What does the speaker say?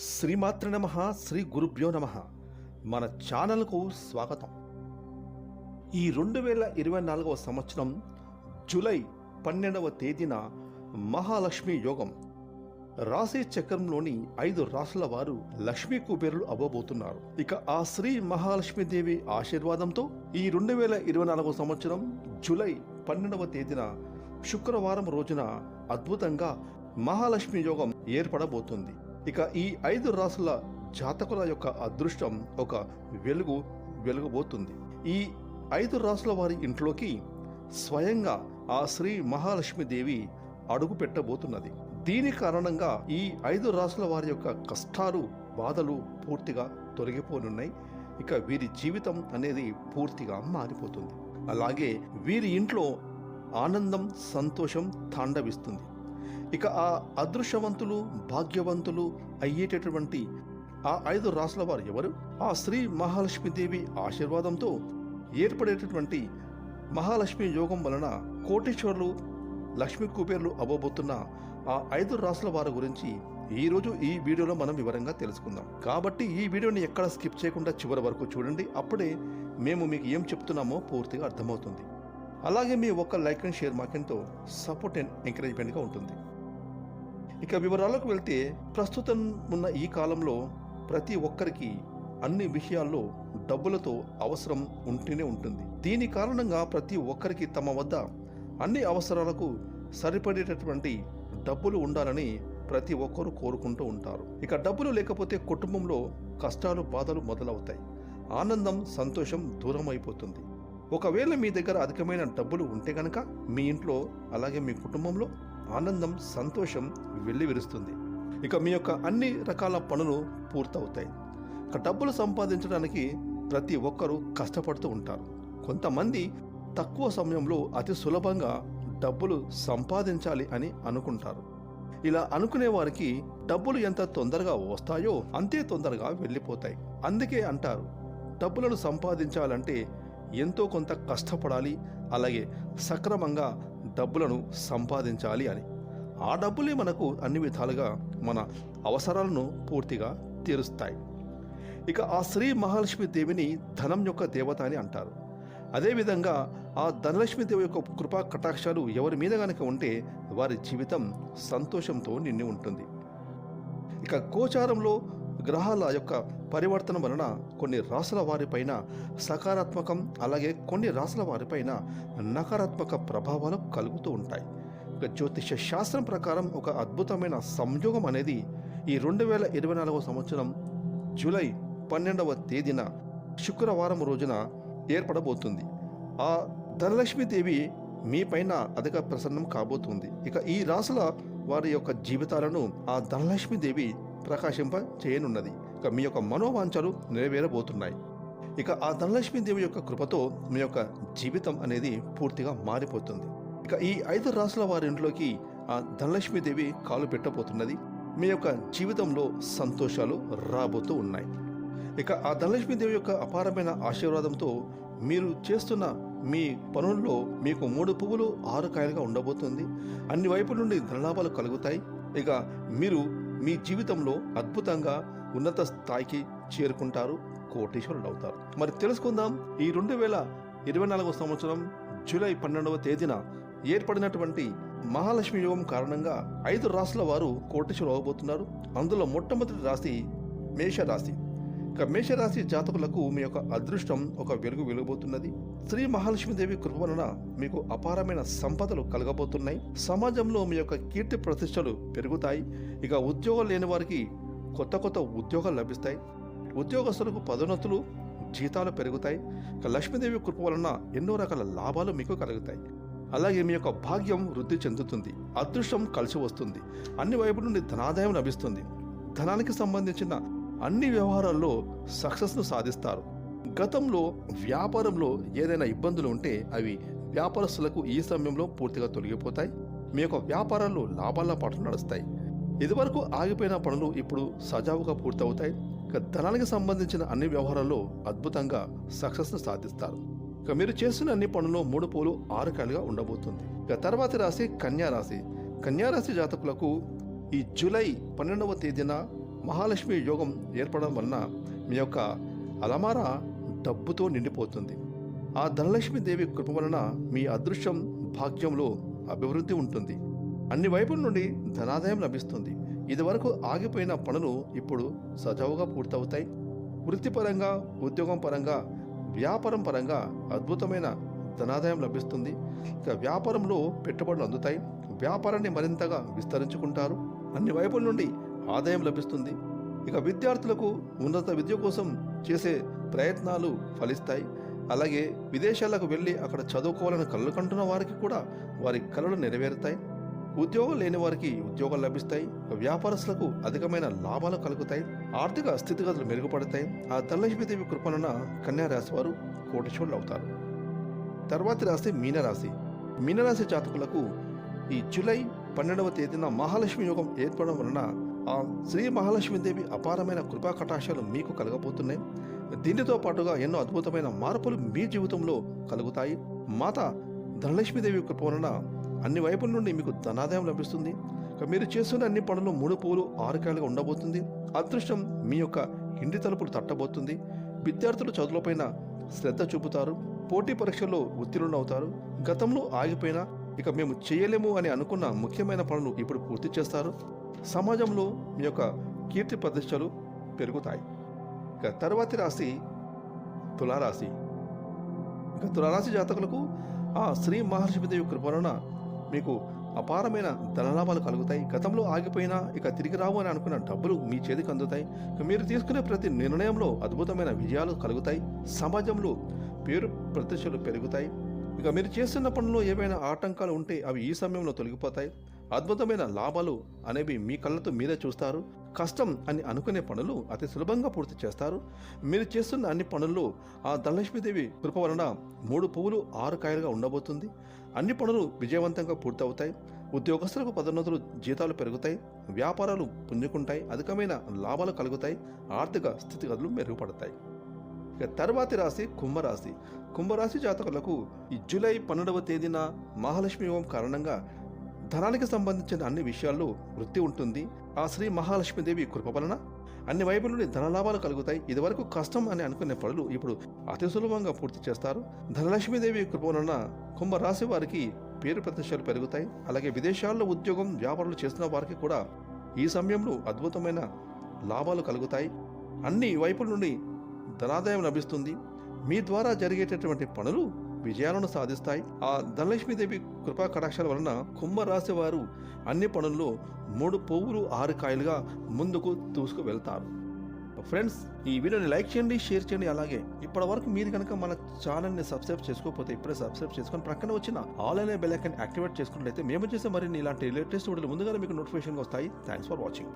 శ్రీమాతృ నమ శ్రీ గురుభ్యో నమ. మన ఛానల్కు స్వాగతం. ఈ రెండు వేల ఇరవై నాలుగవ సంవత్సరం జూలై పన్నెండవ తేదీన మహాలక్ష్మి యోగం. రాశి చక్రంలోని ఐదు రాసుల వారు లక్ష్మీ కుబేరులు అవ్వబోతున్నారు. ఇక ఆ శ్రీ మహాలక్ష్మీదేవి ఆశీర్వాదంతో ఈ రెండు వేల ఇరవై నాలుగవ సంవత్సరం జూలై పన్నెండవ తేదీన శుక్రవారం రోజున అద్భుతంగా మహాలక్ష్మి యోగం ఏర్పడబోతుంది. ఇక ఈ ఐదు రాసుల జాతకుల యొక్క అదృష్టం ఒక వెలుగు వెలుగబోతుంది. ఈ ఐదు రాసుల వారి ఇంట్లోకి స్వయంగా ఆ శ్రీ మహాలక్ష్మీదేవి అడుగు పెట్టబోతున్నది. దీని కారణంగా ఈ ఐదు రాసుల వారి యొక్క కష్టాలు బాధలు పూర్తిగా తొలగిపోనున్నాయి. ఇక వీరి జీవితం అనేది పూర్తిగా మారిపోతుంది. అలాగే వీరి ఇంట్లో ఆనందం సంతోషం తాండవిస్తుంది. ఇక ఆ అదృశ్యవంతులు భాగ్యవంతులు అయ్యేటటువంటి ఆ ఐదు రాసుల వారు ఎవరు? ఆ శ్రీ మహాలక్ష్మీదేవి ఆశీర్వాదంతో ఏర్పడేటటువంటి మహాలక్ష్మి యోగం వలన కోటీశ్వరులు లక్ష్మీ కుబేర్లు అవ్వబోతున్న ఆ ఐదు రాసుల వారి గురించి ఈరోజు ఈ వీడియోలో మనం వివరంగా తెలుసుకుందాం. కాబట్టి ఈ వీడియోని ఎక్కడ స్కిప్ చేయకుండా చివరి వరకు చూడండి. అప్పుడే మేము మీకు ఏం చెప్తున్నామో పూర్తిగా అర్థమవుతుంది. అలాగే మీ ఒక్క లైక్ అండ్ షేర్ మాకెంతో సపోర్ట్ అండ్ ఎంకరేజ్మెంట్గా ఉంటుంది. ఇక వివరాలకు వెళ్తే ప్రస్తుతం ఉన్న ఈ కాలంలో ప్రతి ఒక్కరికి అన్ని విషయాల్లో డబ్బులతో అవసరం ఉంటూనే ఉంటుంది. దీని కారణంగా ప్రతి ఒక్కరికి తమ వద్ద అన్ని అవసరాలకు సరిపడేటటువంటి డబ్బులు ఉండాలని ప్రతి ఒక్కరూ కోరుకుంటూ ఉంటారు. ఇక డబ్బులు లేకపోతే కుటుంబంలో కష్టాలు బాధలు మొదలవుతాయి. ఆనందం సంతోషం దూరం అయిపోతుంది ఒకవేళ మీ దగ్గర అధికమైన డబ్బులు ఉంటే గనక మీ ఇంట్లో అలాగే మీ కుటుంబంలో ఆనందం సంతోషం వెల్లివిరుస్తుంది. ఇక మీ యొక్క అన్ని రకాల పనులు పూర్తవుతాయి. ఇక డబ్బులు సంపాదించడానికి ప్రతి ఒక్కరూ కష్టపడుతూ ఉంటారు. కొంతమంది తక్కువ సమయంలో అతి సులభంగా డబ్బులు సంపాదించాలి అని అనుకుంటారు. ఇలా అనుకునే వారికి డబ్బులు ఎంత తొందరగా వస్తాయో అంతే తొందరగా వెళ్ళిపోతాయి. అందుకే అంటారు డబ్బులను సంపాదించాలంటే ఎంతో కొంత కష్టపడాలి అలాగే సక్రమంగా డబ్బులను సంపాదించాలి అని. ఆ డబ్బులే మనకు అన్ని విధాలుగా మన అవసరాలను పూర్తిగా తీరుస్తాయి. ఇక ఆ శ్రీ మహాలక్ష్మి దేవిని ధనం యొక్క దేవత అని అంటారు. అదేవిధంగా ఆ ధనలక్ష్మి దేవి యొక్క కృపా కటాక్షాలు ఎవరి మీద కనుక ఉంటే వారి జీవితం సంతోషంతో నిండి ఉంటుంది. ఇక గోచారంలో గ్రహాల యొక్క పరివర్తన వలన కొన్ని రాసుల వారిపైన సకారాత్మకం అలాగే కొన్ని రాసుల వారిపైన నకారాత్మక ప్రభావాలు కలుగుతూ ఉంటాయి. జ్యోతిష శాస్త్రం ప్రకారం ఒక అద్భుతమైన సంయోగం అనేది ఈ రెండు వేల ఇరవై నాలుగవ సంవత్సరం జూలై పన్నెండవ తేదీన శుక్రవారం రోజున ఏర్పడబోతుంది. ఆ ధనలక్ష్మీదేవి మీ పైన అధిక ప్రసన్నం కాబోతుంది. ఇక ఈ రాసుల వారి యొక్క జీవితాలను ఆ ధనలక్ష్మీదేవి ప్రకాశింప చేయనున్నది. ఇక మీ యొక్క మనోవాంఛలు నెరవేరబోతున్నాయి. ఇక ఆ ధనలక్ష్మీదేవి యొక్క కృపతో మీ యొక్క జీవితం అనేది పూర్తిగా మారిపోతుంది. ఇక ఈ ఐదు రాసుల వారి ఇంట్లోకి ఆ ధనలక్ష్మీదేవి కాలు పెట్టబోతున్నది. మీ యొక్క జీవితంలో సంతోషాలు రాబోతూ ఉన్నాయి. ఇక ఆ ధనలక్ష్మీదేవి యొక్క అపారమైన ఆశీర్వాదంతో మీరు చేస్తున్న మీ పనుల్లో మీకు మూడు పువ్వులు ఆరు కాయలుగా ఉండబోతుంది. అన్ని వైపుల నుండి ధనలాభాలు కలుగుతాయి. ఇక మీరు మీ జీవితంలో అద్భుతంగా ఉన్నత స్థాయికి చేరుకుంటారు కోటీశ్వరులు అవుతారు మరి తెలుసుకుందాం ఈ రెండు వేల ఇరవై నాలుగవ సంవత్సరం జూలై పన్నెండవ తేదీన ఏర్పడినటువంటి మహాలక్ష్మి యోగం కారణంగా ఐదు రాశుల వారు కోటీశ్వరులు అవబోతున్నారు అందులో మొట్టమొదటి రాశి మేషరాశి. ఇక మేషరాశి జాతకులకు మీ యొక్క అదృష్టం ఒక వెలుగు వెలుగుబోతున్నది. శ్రీ మహాలక్ష్మీదేవి కృప వలన మీకు అపారమైన సంపదలు కలగబోతున్నాయి. సమాజంలో మీ యొక్క కీర్తి ప్రతిష్టలు పెరుగుతాయి. ఇక ఉద్యోగం లేని వారికి కొత్త కొత్త ఉద్యోగాలు లభిస్తాయి. ఉద్యోగస్తులకు పదోన్నతులు జీతాలు పెరుగుతాయి. ఇక లక్ష్మీదేవి కృప వలన ఎన్నో రకాల లాభాలు మీకు కలుగుతాయి. అలాగే మీ యొక్క భాగ్యం వృద్ధి చెందుతుంది. అదృష్టం కలిసి వస్తుంది. అన్ని వైపుల నుండి ధనాదాయం లభిస్తుంది. ధనానికి సంబంధించిన అన్ని వ్యవహారాల్లో సక్సెస్ను సాధిస్తారు. గతంలో వ్యాపారంలో ఏదైనా ఇబ్బందులు ఉంటే అవి వ్యాపారస్తులకు ఈ సమయంలో పూర్తిగా తొలగిపోతాయి. మీ యొక్క వ్యాపారాలు లాభాల పాటు నడుస్తాయి. ఇదివరకు ఆగిపోయిన పనులు ఇప్పుడు సజావుగా పూర్తవుతాయి. ఇక ధనానికి సంబంధించిన అన్ని వ్యవహారాల్లో అద్భుతంగా సక్సెస్ను సాధిస్తారు. ఇక మీరు చేస్తున్న అన్ని పనుల్లో మూడు పూలు ఆరు కాయలుగా ఉండబోతుంది. ఇక తర్వాతి రాశి. కన్యా రాశి జాతకులకు ఈ జూలై పన్నెండవ తేదీన మహాలక్ష్మి యోగం ఏర్పడడం వలన మీ యొక్క అలమార డబ్బుతో నిండిపోతుంది. ఆ ధనలక్ష్మి దేవి కృప వలన మీ అదృష్టం భాగ్యంలో అభివృద్ధి ఉంటుంది. అన్ని వైపుల నుండి ధనాదాయం లభిస్తుంది. ఇదివరకు ఆగిపోయిన పనులు ఇప్పుడు సజావుగా పూర్తవుతాయి. వృత్తిపరంగా ఉద్యోగం పరంగా వ్యాపారం పరంగా అద్భుతమైన ధనాదాయం లభిస్తుంది. ఇక వ్యాపారంలో పెట్టుబడులు అందుతాయి. వ్యాపారాన్ని మరింతగా విస్తరించుకుంటారు. అన్ని వైపుల నుండి ఆదాయం లభిస్తుంది. ఇక విద్యార్థులకు ఉన్నత విద్య కోసం చేసే ప్రయత్నాలు ఫలిస్తాయి. అలాగే విదేశాలకు వెళ్ళి అక్కడ చదువుకోవాలని కళ్ళు కంటున్న వారికి కూడా వారి కళలు నెరవేరుతాయి. ఉద్యోగం లేని వారికి ఉద్యోగాలు లభిస్తాయి. వ్యాపారస్తులకు అధికమైన లాభాలు కలుగుతాయి. ఆర్థిక స్థితిగతులు మెరుగుపడతాయి. ఆ ధనలక్ష్మీదేవి కృపణన కన్యా రాశి వారు కోటిచోళ్ళు అవుతారు. తర్వాతి రాశి మీనరాశి. మీనరాశి జాతకులకు ఈ జూలై పన్నెండవ తేదీన మహాలక్ష్మి యోగం ఏర్పడడం వలన ఆ శ్రీ మహాలక్ష్మీదేవి అపారమైన కృపా కటాక్షాలు మీకు కలగబోతున్నాయి. దీనితో పాటుగా ఎన్నో అద్భుతమైన మార్పులు మీ జీవితంలో కలుగుతాయి. మాత ధనలక్ష్మీదేవి కృప వలన అన్ని వైపుల నుండి మీకు ధనాదాయం లభిస్తుంది. ఇక మీరు చేస్తున్న అన్ని పనులు మూడు పూలు ఆరుకాయలుగా ఉండబోతుంది. అదృష్టం మీ యొక్క ఇంటి తలుపులు తట్టబోతుంది. విద్యార్థులు చదువులపైన శ్రద్ధ చూపుతారు. పోటీ పరీక్షల్లో ఉత్తీర్ణులు అవుతారు. గతంలో ఆగిపోయినా ఇక మేము చేయలేము అని అనుకున్న ముఖ్యమైన పనులు ఇప్పుడు పూర్తి చేస్తారు. సమాజంలో మీ యొక్క కీర్తి ప్రతిష్టలు పెరుగుతాయి. ఇక తర్వాతి రాశి తులారాశి. ఇక తులారాశి జాతకులకు ఆ శ్రీ మహర్షి మహర్షిదేవి కృపణ మీకు అపారమైన ధనలాభాలు కలుగుతాయి. గతంలో ఆగిపోయినా ఇక తిరిగి రావు అని అనుకున్న డబ్బులు మీ చేతికి అందుతాయి. ఇక మీరు తీసుకునే ప్రతి నిర్ణయంలో అద్భుతమైన విజయాలు కలుగుతాయి. సమాజంలో పేరు ప్రతిష్టలు పెరుగుతాయి. ఇక మీరు చేస్తున్న పనుల్లో ఏవైనా ఆటంకాలు ఉంటే అవి ఈ సమయంలో తొలగిపోతాయి. అద్భుతమైన లాభాలు అనేవి మీ కళ్ళతో మీరే చూస్తారు. కష్టం అని అనుకునే పనులు అతి సులభంగా పూర్తి చేస్తారు. మీరు చేస్తున్న అన్ని పనుల్లో ఆ ధనలక్ష్మీదేవి కృప వలన మూడు పువ్వులు ఆరు కాయలుగా ఉండబోతుంది. అన్ని పనులు విజయవంతంగా పూర్తవుతాయి. ఉద్యోగస్తులకు పదోన్నతులు జీతాలు పెరుగుతాయి. వ్యాపారాలు పుంజుకుంటాయి. అధికమైన లాభాలు కలుగుతాయి. ఆర్థిక స్థితిగతులు మెరుగుపడతాయి. ఇక తర్వాతి రాశి కుంభరాశి. కుంభరాశి జాతకులకు ఈ జూలై పన్నెండవ తేదీన మహాలక్ష్మి యోగం కారణంగా ధనానికి సంబంధించిన అన్ని విషయాల్లో వృత్తి ఉంటుంది. ఆ శ్రీ మహాలక్ష్మీదేవి కృప వలన అన్ని వైపు నుండి ధనలాభాలు కలుగుతాయి. ఇదివరకు కష్టం అని అనుకునే పనులు ఇప్పుడు అతి సులభంగా పూర్తి చేస్తారు. ధనలక్ష్మీదేవి కృప వలన కుంభరాశి వారికి పేరు ప్రతిష్టలు పెరుగుతాయి. అలాగే విదేశాల్లో ఉద్యోగం వ్యాపారాలు చేస్తున్న వారికి కూడా ఈ సమయంలో అద్భుతమైన లాభాలు కలుగుతాయి. అన్ని వైపుల నుండి ధనాదాయం లభిస్తుంది. మీ ద్వారా జరిగేటటువంటి పనులు విజయాలను సాధిస్తాయి. ఆ ధనలక్ష్మీదేవి కృపా కటాక్షాల వలన కుంభరాశి వారు అన్ని పనుల్లో మూడు పువ్వులు ఆరు కాయలుగా ముందుకు దూసుకు వెళ్తారు ఫ్రెండ్స్ ఈ వీడియోని లైక్ చేయండి షేర్ చేయండి. అలాగే ఇప్పటి వరకు మీరు కనుక మన ఛానల్ని సబ్స్క్రైబ్ చేసుకోకపోతే ఇప్పుడే సబ్స్క్రైబ్ చేసుకొని ప్రక్కన వచ్చిన ఆల్ అనే బెల్ ఐకన్ యాక్టివేట్ చేసుకున్నట్లయితే మేము చేసే మరిన్ని ఇలాంటి లేటెస్ట్ వీడియోలు ముందుగానే మీకు నోటిఫికేషన్ వస్తాయి. Thanks for watching.